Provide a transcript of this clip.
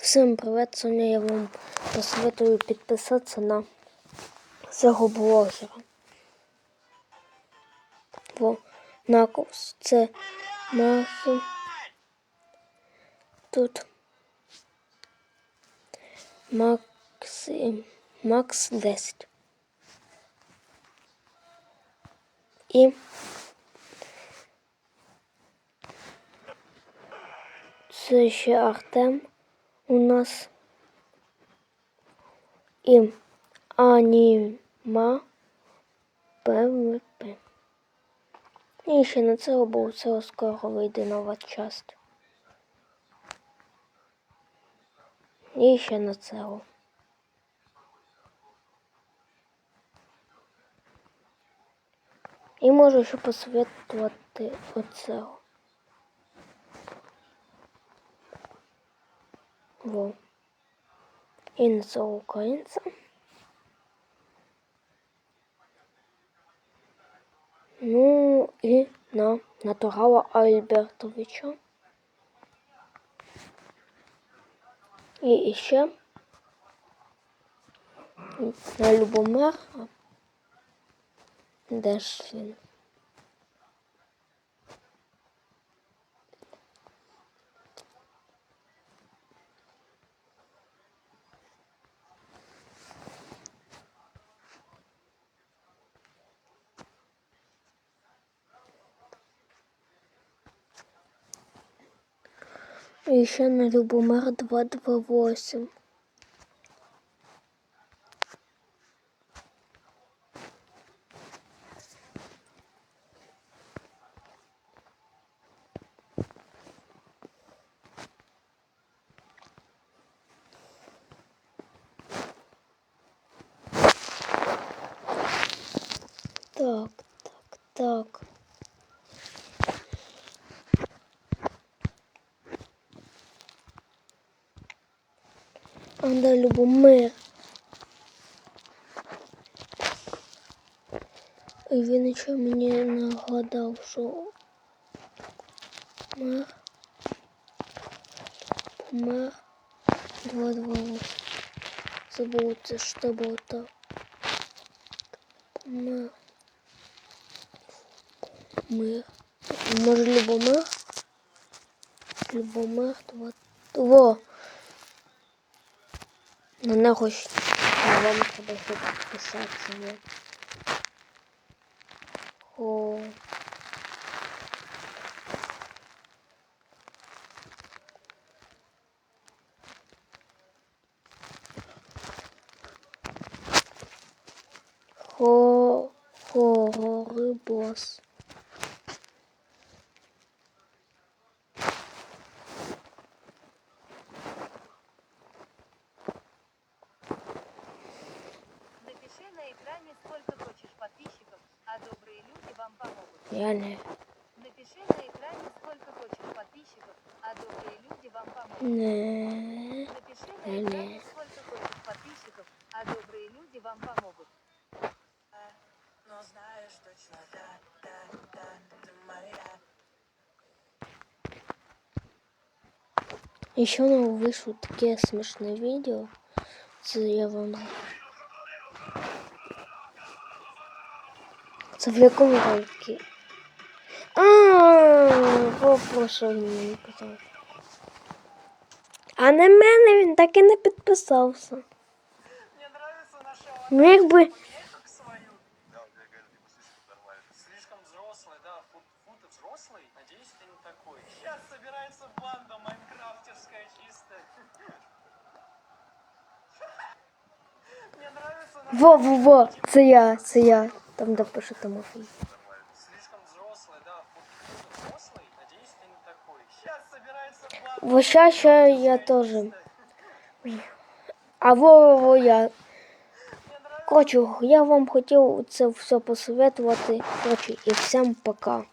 Всем привет! Сегодня я вам посоветую подписаться на цього блогера. Во, Наковс. Це Махи. Тут Макс, Макс 10. І це ще Артем у нас і Аніма ПВП. І ще на це був це скоро вийде нова часть. І ще на це. І можу ще посоветувати оцього. Во. І на українця. Ну і на натурала Альбертовича. І ще на Любомира. Де ж він? І ще на Любомир 228. Так, так, так. Анда Любомир. І він ще мені нагадав, що мер помер два два Забув це що було так. Помер. Мир. Може Любомир? Любомир два. Во! Нього ж а вам треба ще підписатися. О. сколько хочешь подписчиков, а добрые люди вам помогут. Я не. Напиши на экране, сколько хочешь подписчиков, а добрые люди вам помогут. Не. Напиши на Не. экране, сколько хочешь подписчиков, а добрые люди вам помогут. Но знаешь точно, да, да, да, ты моя. Еще нам вийшло таке смішне відео. Це я вам. Це в якому роликі? А, попрошу мені казав. А на мене він так і не підписався. Мне нравится наша Ну, якби. как свою. Да, я говорю, типа, слишком нормально. Слишком взрослый, да, фут, фут и взрослый. Надеюсь, ты не такой. Сейчас собирается банда майнкрафтерская чистая. Мне нравится наша Во, во, во, це я, це я. Там де пише Тимофій. Слишком взрослый, да, фут, фут и взрослый. Надеюсь, ты не такой. Сейчас собирается банда Во ща ще я теж. А во, во, во я. Коротше, я вам хотів це все посоветувати. Коротше, і всім пока.